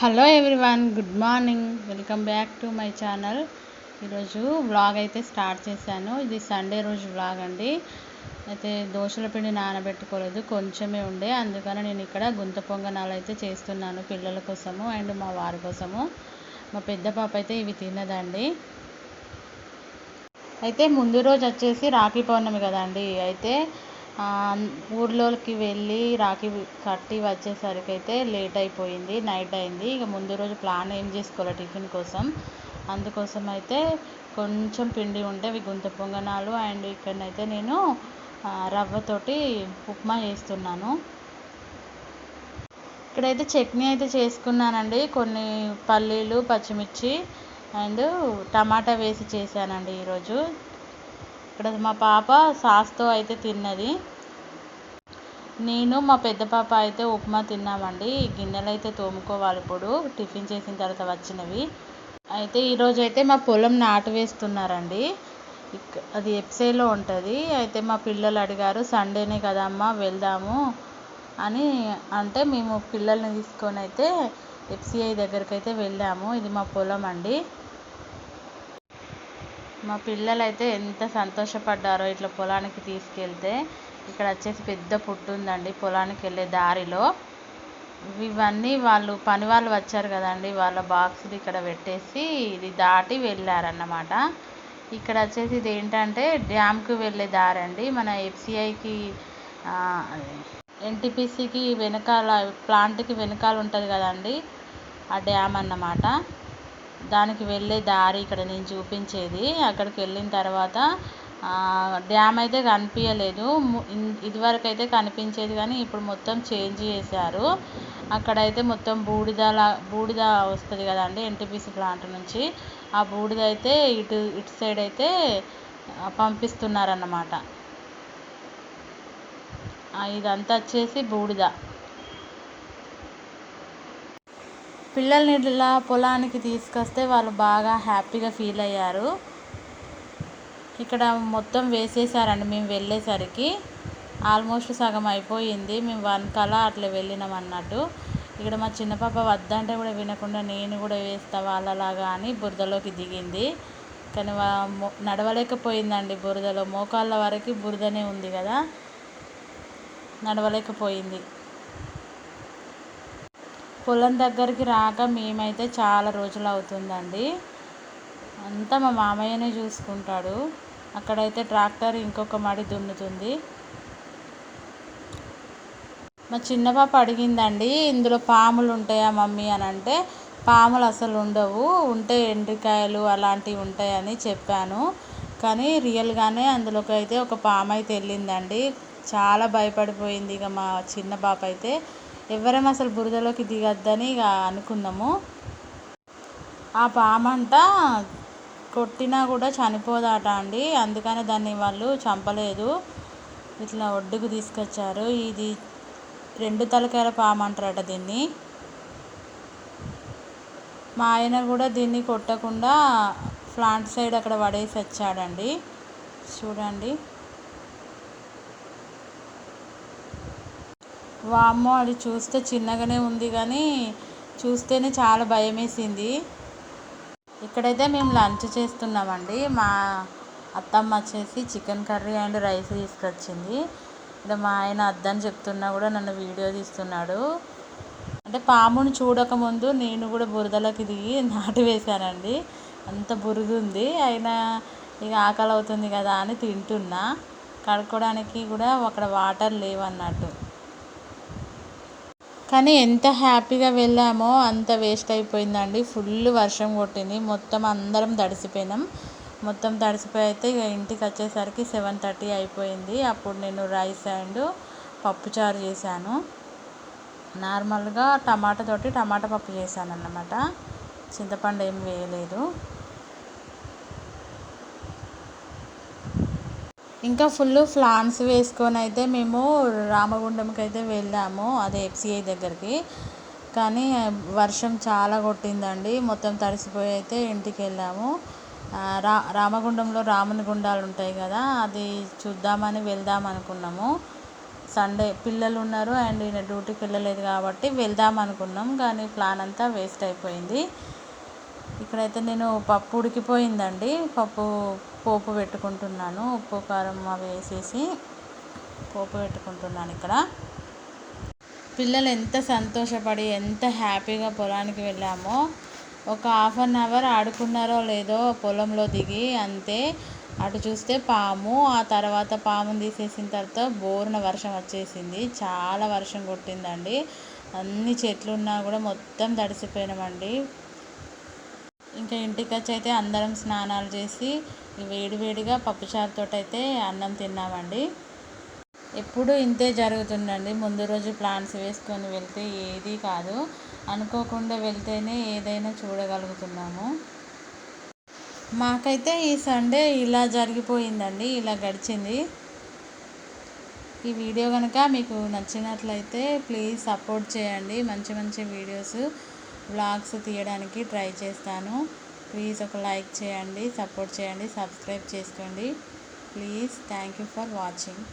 Hello everyone good morning. Welcome back to my channel. ఈరోజు vlog అయితే start చేశాను. ఇది సండే రోజు వ్లాగ్ అండి. అయితే దోశల పిండి నానబెట్టుకోలేదు కొంచెమే ఉండే. అందుకని నేను ఇక్కడ గుంత పొంగనాలు అయితే చేస్తున్నాను పిల్లల కోసము అండ్ మా వారి కోసము. మా పెద్ద పాప అయితే ఇవి తినదండి. అయితే ముందు రోజు వచ్చేసి రాఖీ పౌర్ణమి కదండి. అయితే ఊర్లోకి వెళ్ళి రాఖీ కట్టి వచ్చేసరికి అయితే లేట్ అయిపోయింది నైట్ అయింది. ఇక ముందు రోజు ప్లాన్ ఏం చేసుకోవాలి టిఫిన్ కోసం? అందుకోసం అయితే కొంచెం పిండి ఉంటే ఇవి గుంత పొంగనాలు అండ్ ఇక్కడనైతే నేను రవ్వతోటి ఉప్మా చేస్తున్నాను. ఇక్కడైతే చట్నీ అయితే చేసుకున్నానండి. కొన్ని పల్లీలు పచ్చిమిర్చి అండ్ టమాటా వేసి చేశానండి ఈరోజు. ఇక్కడ మా పాప సాస్తో అయితే తిన్నది. నేను మా పెద్ద పాప అయితే ఉప్మా తిన్నామండి. గిన్నెలు అయితే తోముకోవాలి ఇప్పుడు. టిఫిన్ చేసిన తర్వాత వచ్చినవి. అయితే ఈరోజు అయితే మా పొలం నాటు వేస్తున్నారండి. అది ఎప్సైలో ఉంటుంది. అయితే మా పిల్లలు అడిగారు సండేనే కదమ్మా వెళ్దాము అని. అంటే మేము పిల్లల్ని తీసుకొని అయితే ఎఫ్సిఐ దగ్గరికి అయితే వెళ్ళాము. ఇది మా పొలం అండి. మా పిల్లలు అయితే ఎంత సంతోషపడ్డారో ఇట్లా పొలానికి తీసుకెళ్తే ఇక్కడ వచ్చేసి పెద్ద పుట్టు ఉందండి పొలానికి వెళ్ళే దారిలో. ఇవన్నీ వాళ్ళు పని వాళ్ళు వచ్చారు కదండి వాళ్ళ బాక్సులు ఇక్కడ పెట్టేసి ఇది దాటి వెళ్ళారన్నమాట. ఇక్కడ వచ్చేసి ఇది ఏంటంటే డ్యామ్కి వెళ్ళే దారి అండి మన ఎఫ్సిఐకి ఎన్టీపీసీకి వెనకాల ప్లాంట్కి వెనకాల ఉంటుంది కదండి ఆ డ్యామ్ అన్నమాట. దానికి వెళ్ళే దారి ఇక్కడ నేను చూపించేది. అక్కడికి వెళ్ళిన తర్వాత డ్యామ్ అయితే కనిపించలేదు ఇదివరకు అయితే కనిపించేది కానీ ఇప్పుడు మొత్తం చేంజ్ చేశారు. అక్కడైతే మొత్తం బూడిదలా బూడిద వస్తుంది కదండి ఎన్టీపీసీ ప్లాంట్ నుంచి. ఆ బూడిద అయితే ఇటు ఇటు సైడ్ అయితే పంపిస్తున్నారన్నమాట. ఇదంతా వచ్చేసి బూడిద. పిల్లల్ని ఇలా పొలానికి తీసుకొస్తే వాళ్ళు బాగా హ్యాపీగా ఫీల్ అయ్యారు. ఇక్కడ మొత్తం వేసేసారండి మేము వెళ్ళేసరికి. ఆల్మోస్ట్ సగం అయిపోయింది మేము వన్ కలా అట్లా వెళ్ళినాం అన్నట్టు. ఇక్కడ మా చిన్న పాప వద్దంటే కూడా వినకుండా నేను కూడా వేస్తా వాళ్ళలాగా అని బురదలోకి దిగింది. కానీ నడవలేకపోయిందండి బురదలో. మోకాళ్ళ వరకు బురదనే ఉంది కదా. నడవలేకపోయింది. పొలం దగ్గరికి రాక మేమైతే చాలా రోజులు అవుతుందండి. అంతా మా మామయ్యనే చూసుకుంటాడు. అక్కడైతే ట్రాక్టర్ ఇంకొక మడి దున్నుతుంది. మా చిన్న పాప అడిగిందండి ఇందులో పాములు ఉంటాయా మమ్మీ? అని అంటే పాములు అసలు ఉండవు ఉంటే ఎండ్రికాయలు అలాంటివి ఉంటాయని చెప్పాను. కానీ రియల్గానే అందులోకి అయితే ఒక పాము అయితే వెళ్ళిందండి. చాలా భయపడిపోయింది ఇక మా చిన్న పాప అయితే. ఎవరం అసలు బురదలోకి దిగద్దని ఇక అనుకున్నాము. ఆ పామంట కొట్టినా కూడా చనిపోదాట అండి. అందుకని దాన్ని వాళ్ళు చంపలేదు. ఇట్లా ఒడ్డుకు తీసుకొచ్చారు. ఇది రెండు తలకాయల పాము అంటారట దీన్ని. మా ఆయన కూడా దీన్ని కొట్టకుండా ఫ్లాంట్ సైడ్ అక్కడ పడేసి వచ్చాడండి. చూడండి. వామ్మో అది చూస్తే చిన్నగానే ఉంది కానీ చూస్తేనే చాలా భయం వేసింది ఇక్కడైతే మేము లంచ్ చేస్తున్నామండి. మా అత్తమ్మ వచ్చేసి చికెన్ కర్రీ అండ్ రైస్ తీసుకొచ్చింది. ఇక్కడ మా ఆయన అద్దని చెప్తున్నా కూడా నన్ను వీడియో తీస్తున్నాడు. అంటే పాముని చూడకముందు నేను కూడా బురదలోకి దిగి నాటు వేశానండి. అంత బురద ఉంది అయినా ఇక ఆకలి అవుతుంది కదా అని తింటున్నా. కడుక్కోవడానికి కూడా అక్కడ వాటర్ లేవన్నట్టు. కానీ ఎంత హ్యాపీగా వెళ్ళామో అంత వేస్ట్ అయిపోయిందండి. ఫుల్ వర్షం కొట్టింది. మొత్తం అందరం తడిసిపోయినాం. మొత్తం తడిసిపోయి అయితే ఇక ఇంటికి వచ్చేసరికి సెవెన్ థర్టీ అయిపోయింది. అప్పుడు నేను రైస్ అండ్ పప్పుచారు చేశాను. నార్మల్గా టమాటా తోటి టమాటా పప్పు చేశాను అన్నమాట చింతపండు ఏం వేయలేదు. ఇంకా ఫుల్ ఫ్లాన్స్ వేసుకొని అయితే మేము రామగుండంకి అయితే వెళ్ళాము అదే ఎఫ్సిఐ దగ్గరికి. కానీ వర్షం చాలా కొట్టిందండి మొత్తం తడిసిపోయి అయితే ఇంటికి వెళ్ళాము. రా రామగుండంలో రాముని గుండాలు ఉంటాయి కదా అది చూద్దామని వెళ్దాం అనుకున్నాము. సండే పిల్లలు ఉన్నారు అండ్ ఈయన డ్యూటీకి వెళ్ళలేదు కాబట్టి వెళ్దాం అనుకున్నాం కానీ ప్లాన్ అంతా వేస్ట్ అయిపోయింది. ఇక్కడైతే నేను పప్పు ఉడికిపోయిందండి. పప్పు పోపు పెట్టుకుంటున్నాను. ఉప్పు కారం అవి వేసేసి పోపు పెట్టుకుంటున్నాను ఇక్కడ. పిల్లలు ఎంత సంతోషపడి ఎంత హ్యాపీగా పొలానికి వెళ్ళామో. ఒక హాఫ్ అన్ అవర్ ఆడుకున్నారో లేదో పొలంలో దిగి అంతే. అటు చూస్తే పాము ఆ తర్వాత పాముని తీసేసిన తర్వాత బోరున వర్షం వచ్చేసింది. చాలా వర్షం కొట్టిందండి. అన్ని చెట్లు ఉన్నా కూడా మొత్తం తడిసిపోయినామండి. ఇంకా ఇంటికి వచ్చి అయితే అందరం స్నానాలు చేసి వేడివేడిగా పప్పుచారుతో అయితే అన్నం తిన్నామండి. ఎప్పుడు ఇంతే జరుగుతుందండి. ముందు రోజు ప్లాన్స్ వేసుకొని వెళ్తే ఏది కాదు. అనుకోకుండా వెళ్తేనే ఏదైనా చూడగలుగుతున్నాము. మాకైతే ఈ సండే ఇలా జరిగిపోయిందండి. ఇలా గడిచింది. ఈ వీడియో కనుక మీకు నచ్చినట్లయితే ప్లీజ్ సపోర్ట్ చేయండి. మంచి మంచి వీడియోస్ వ్లాగ్స్ తీయడానికి ట్రై చేస్తాను. ప్లీజ్ ఒక లైక్ చేయండి సపోర్ట్ చేయండి సబ్స్క్రైబ్ చేసుకోండి. Please thank you for watching.